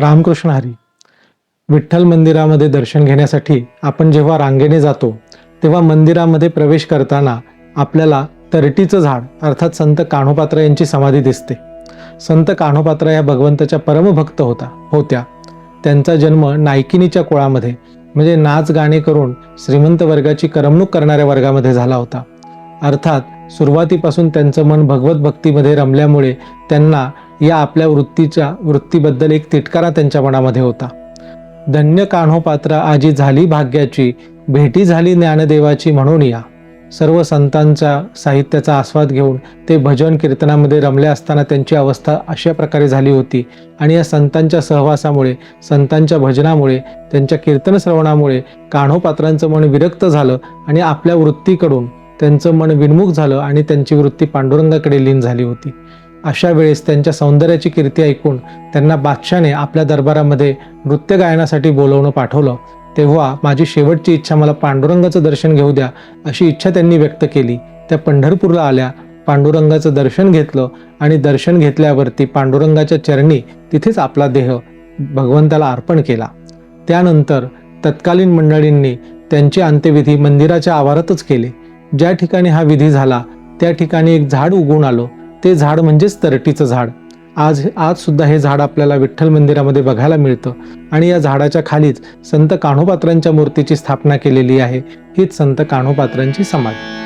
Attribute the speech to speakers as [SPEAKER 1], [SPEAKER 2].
[SPEAKER 1] रामकृष्ण हरी विठ्ठल मंदिरामध्ये दर्शन घेण्यासाठी आपण जेव्हा रांगेने जातो तेव्हा मंदिरामध्ये प्रवेश करताना आपल्याला तरटीचं झाड अर्थात संत कान्होपात्र यांची समाधी दिसते. संत कान्होपात्र या भगवंताच्या परमभक्त होता होत्या. त्यांचा जन्म नायकिनीच्या कुळामध्ये म्हणजे नाच गाणे करून श्रीमंत वर्गाची करमणूक करणाऱ्या वर्गामध्ये झाला होता. अर्थात सुरुवातीपासून त्यांचं मन भगवत भक्तीमध्ये रमल्यामुळे त्यांना या आपल्या वृत्तीच्या वृत्तीबद्दल एक तिटकारा त्यांच्या मनामध्ये होता. धन्य कान्हो पात्र आजी झाली भाग्याची भेटी झाली ज्ञानदेवाची म्हणून या. सर्व संतांच्या साहित्याचा आस्वाद घेऊन ते भजन कीर्तनामध्ये रमले असताना त्यांची अवस्था अशा प्रकारे झाली होती आणि या संतांच्या सहवासामुळे संतांच्या भजनामुळे त्यांच्या कीर्तन श्रवणामुळे कान्होपात्रांचं मन विरक्त झालं आणि आपल्या वृत्तीकडून त्यांचं मन विन्मुख झालं आणि त्यांची वृत्ती पांडुरंगाकडे लीन झाली होती. अशा वेळेस त्यांच्या सौंदर्याची कीर्ती ऐकून त्यांना बादशाने आपल्या दरबारामध्ये नृत्य गायनासाठी बोलवणं पाठवलं तेव्हा माझी शेवटची इच्छा मला पांडुरंगाचं दर्शन घेऊ द्या अशी इच्छा त्यांनी व्यक्त केली. त्या पंढरपूरला आल्या पांडुरंगाचं दर्शन घेतलं आणि दर्शन घेतल्यावरती पांडुरंगाच्या चरणी तिथेच आपला देह भगवंताला अर्पण केला. त्यानंतर तत्कालीन मंडळींनी त्यांचे अंत्यविधी मंदिराच्या आवारातच केले. ज्या ठिकाणी हा विधी झाला त्या ठिकाणी एक झाड उगवून आलो. ते झाड म्हणजेच तरटीचं झाड. आज आज सुद्धा हे झाड आपल्याला विठ्ठल मंदिरामध्ये बघायला मिळतं. आणि या झाडाच्या खालीच संत कान्होपात्रांच्या मूर्तीची स्थापना केलेली आहे. हीच संत कान्होपात्रांची समाधी.